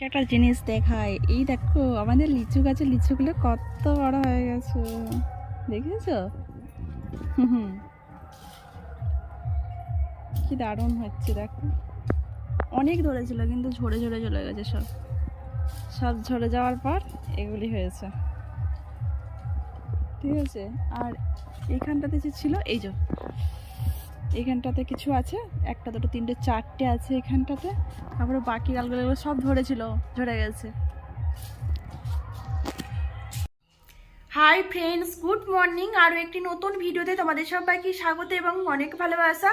একটা জিনিস দেখায়। এই দেখো, আমাদের লিচু গাছের লিচুগুলো কত বড় হয়ে গেছে। দেখেছ? হুম। কি দারুণ হচ্ছে, দেখো। অনেক ধরেছিল কিন্তু ঝরে ঝরে চলে গেছে সব। সব ঝরে যাওয়ার পর এগুলি হয়েছে। ঠিক আছে? আর এখানটাতে যে ছিল, এই যে। এইখানটাতে কিছু আছে, একটা দুটো, তিনটে, চারটে আছে এখানটাতে। তারপরে বাকি আলগুলো সব ধরেছিল, ধরে গেছে। হাই ফ্রেন্ডস গুড মর্নিং আরও একটি নতুন ভিডিওতে তোমাদের সবাইকে স্বাগত এবং অনেক ভালোবাসা।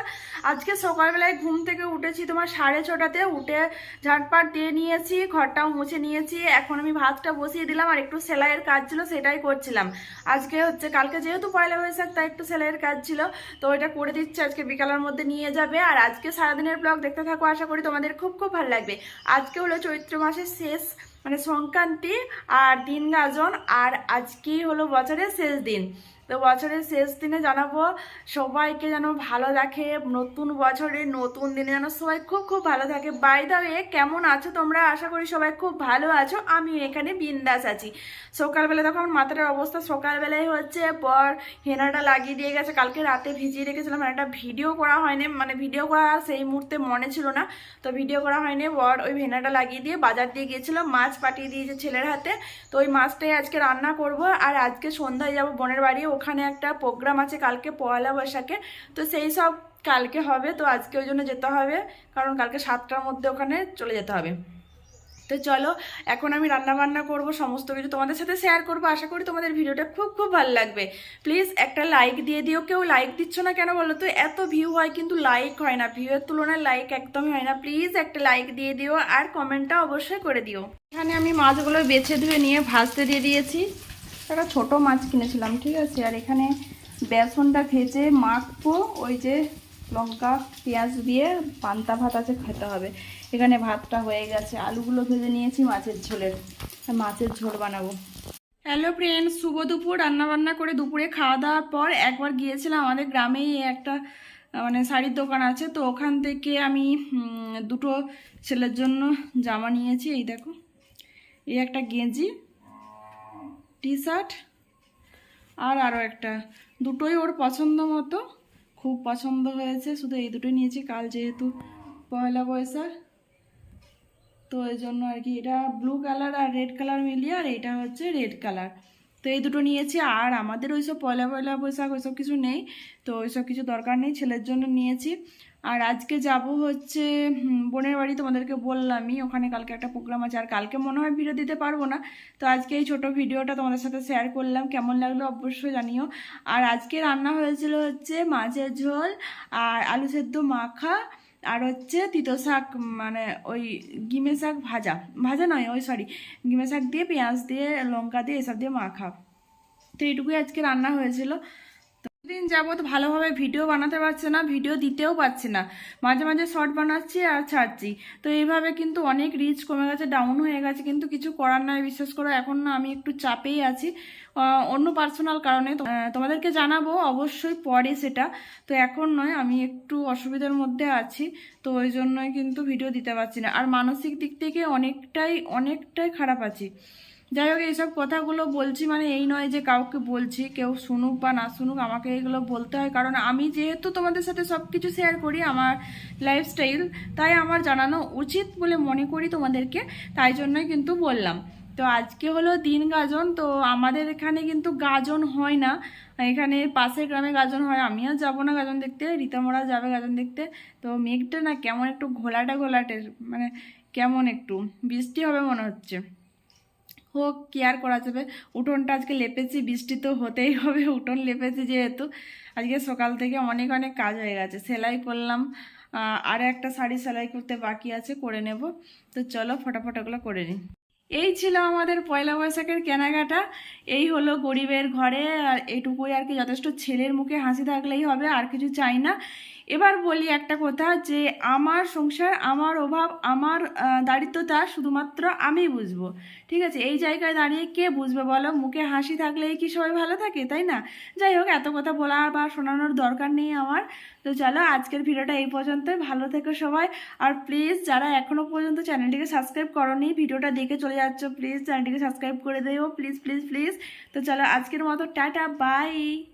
আজকে সকালবেলায় ঘুম থেকে উঠেছি তোমার সাড়ে ছটাতে। উঠে ঝাটপাট দিয়ে নিয়েছি, ঘরটাও মুছে নিয়েছি। এখন আমি ভাতটা বসিয়ে দিলাম আর একটু সেলাইয়ের কাজ ছিল, সেটাই করছিলাম। আজকে হচ্ছে, কালকে যেহেতু পয়লা বৈশাখ, তাই একটু সেলাইয়ের কাজ ছিল। তো এটা করে দিচ্ছি, আজকে বিকালের মধ্যে নিয়ে যাবে। আর আজকে সারাদিনের ব্লগ দেখতে থাকো, আশা করি তোমাদের খুব খুব ভালো লাগবে। আজকে হলো চৈত্র মাসের শেষ মানে সংক্রান্তি আর দিন গাজন আর আজকেই হলো বছরের শেষ দিন। তো বছরের শেষ দিনে জানাব, সবাইকে যেন ভালো রাখে নতুন বছরে, নতুন দিনে যেন সবাই খুব খুব ভালো থাকে। বাই দা ওয়ে কেমন আছো তোমরা? আশা করি সবাই খুব ভালো আছো। আমি এখানে বিন্দাস আছি। সকালবেলা তখন মাথাটার অবস্থা সকালবেলায় হচ্ছে, পর হেনাটা লাগিয়ে দিয়ে গেছে। কালকে রাতে ভিজিয়ে রেখেছিলাম একটা ভিডিও করা হয়নি। মানে ভিডিও করা সেই মুহূর্তে মনে ছিল না। তো ভিডিও করা হয়নি বর ওই ভেনাটা লাগিয়ে দিয়ে বাজার দিয়ে গিয়েছিল মাছ পাঠিয়ে দিয়েছে ছেলের হাতে। তো ওই মাছটাই আজকে রান্না করব। আর আজকে সন্ধ্যায় যাব বোনের বাড়ি ওখানে একটা প্রোগ্রাম আছে কালকে পয়লা বৈশাখে, তো সেই সব কালকে হবে, তো আজকে ওই জন্য যেতে হবে, কারণ কালকে সাতটার মধ্যে ওখানে চলে যেতে হবে। তো চলো, এখন আমি রান্না বান্না করব, সমস্ত কিছু তোমাদের সাথে শেয়ার করব, আশা করি তোমাদের ভিডিওটা খুব খুব ভালো লাগবে। প্লিজ একটা লাইক দিয়ে দিও, কেউ লাইক দিচ্ছ না কেন বলো তো? এত ভিউ হয় কিন্তু লাইক হয় না ভিউয়ের তুলনায় লাইক একদমই হয় না। প্লিজ একটা লাইক দিয়ে দিও আর কমেন্টটা অবশ্যই করে দিও। এখানে আমি মাছগুলো বেছে ধুয়ে নিয়ে ভাজতে দিয়ে দিয়েছি। একটা ছোট মাছ কিনেছিলাম, ঠিক আছে? আর এখানে বেসনটা ভেজে মাখবো, ওই যে লঙ্কা, পেঁয়াজ দিয়ে পান্তা ভাত আছে, খেতে হবে। এখানে ভাতটা হয়ে গেছে। আলুগুলো ভেজে নিয়েছি, মাছের ঝোলের। মাছের ঝোল বানাবো। হ্যালো ফ্রেন্ড শুভ দুপুর। রান্না বান্না করে দুপুরে খাওয়া দাওয়ার পর একবার গিয়েছিলাম আমাদের গ্রামেই একটা মানে শাড়ির দোকান আছে, তো ওখান থেকে আমি দুটো ছেলের জন্য জামা নিয়েছি। এই দেখো, এই একটা গেঞ্জি। টি শার্ট আর আরও একটা। দুটোই ওর পছন্দ মতো, খুব পছন্দ হয়েছে। শুধু এই দুটোই নিয়েছি, কাল যেহেতু পয়লা বৈশাখ, তো এই জন্য আর কি। এটা ব্লু কালার আর রেড কালার মিলিয়ে, আর এটা হচ্ছে রেড কালার তো এই দুটো নিয়েছি। আর আমাদের ওইসব পয়লা পয়লা বৈশাখ ওইসব কিছু নেই, তো ওইসব কিছু দরকার নেই, ছেলের জন্য নিয়েছি। আর আজকে যাব হচ্ছে বোনের বাড়ি তোমাদেরকে বললামই, ওখানে কালকে একটা প্রোগ্রাম আছে। আর কালকে মনে হয় ভিডিও দিতে পারব না, তো আজকে এই ছোট ভিডিওটা তোমাদের সাথে শেয়ার করলাম, কেমন লাগল অবশ্যই জানিও। আর আজকে রান্না হয়েছিল হচ্ছে মাছের ঝোল আর আলু সেদ্ধ মাখা আর হচ্ছে তিতো শাক মানে ওই গিমে শাক ভাজা। ভাজা নয়, ওই সরি গিমে শাক দিয়ে পেঁয়াজ দিয়ে, লঙ্কা দিয়ে এসব দিয়ে মাখা। তো এইটুকুই আজকে রান্না হয়েছিল। দিন যাবত ভালোভাবে ভিডিও বানাতে পারছে না, ভিডিও দিতেও পারছে না। মাঝে মাঝে শর্ট বানাচ্ছি আর ছাড়ছি। তো এইভাবে কিন্তু অনেক রিচ কমে গেছে ডাউন হয়ে গেছে, কিন্তু কিছু করার নয় বিশ্বাস করো এখন না আমি একটু চাপেই আছি। অন্য পার্সোনাল কারণে তোমাদেরকে জানাব অবশ্যই পরে সেটা। তো এখন নয়, আমি একটু অসুবিধার মধ্যে আছি। তো ওই জন্যই কিন্তু ভিডিও দিতে পারছি না। আর মানসিক দিক থেকে অনেকটাই অনেকটাই খারাপ আছি। যাই হোক, এইসব কথাগুলো বলছি মানে এই নয় যে কাউকে বলছি, কেউ শুনুক বা না শুনুক, আমাকে এগুলো বলতে হয়। কারণ আমি যেহেতু তোমাদের সাথে সব কিছু শেয়ার করি আমার লাইফস্টাইল তাই আমার জানানো উচিত বলে মনে করি তোমাদেরকে, তাই জন্যই কিন্তু বললাম। তো আজকে হলো দিন গাজন, তো আমাদের এখানে কিন্তু গাজন হয় না। এখানে পাশের গ্রামে গাজন হয়, আমিও যাব না গাজন দেখতে, রীতামরা যাবে গাজন দেখতে। তো মেঘটা না কেমন একটু ঘোলাটে ঘোলাটে মানে কেমন একটু, বৃষ্টি হবে মনে হচ্ছে। হোক, কি আর করা যাবে? উঠোনটা আজকে লেপেছি, বৃষ্টি তো হতেই হবে, উঠোন লেপেছি যেহেতু। আজকে সকাল থেকে অনেক অনেক কাজ হয়ে গেছে। সেলাই করলাম আর একটা শাড়ি সেলাই করতে বাকি আছে, করে নেব। তো চলো ফটাফট ওগুলো করে নিই। এই ছিল আমাদের পয়লা বৈশাখের কেনাকাটা। এই হলো গরিবের ঘরে, আর এইটুকুই আর কি। যথেষ্ট ছেলের মুখে হাসি থাকলেই হবে, আর কিছু চাই না। এবার বলি একটা কথা যে আমার সংসার, আমার অভাব, আমার দারিদ্রতা শুধুমাত্র আমি বুঝব। ঠিক আছে? এই জায়গায় দাঁড়িয়ে কে বুঝবে বলো? মুখে হাসি থাকলেই কি সবাই ভালো থাকে, তাই না? যাই হোক, এত কথা বলার বা শোনানোর দরকার নেই আমার। তো চলো, আজকের ভিডিওটা এই পর্যন্তই। ভালো থেকো সবাই। আর প্লিজ যারা এখনও পর্যন্ত চ্যানেলটিকে সাবস্ক্রাইব করনি, ভিডিওটা দেখে চলে যাচ্ছ প্লিজ চ্যানেলটিকে সাবস্ক্রাইব করে দিও। প্লিজ প্লিজ প্লিজ তো চলো, আজকের মতো, টাটা বাই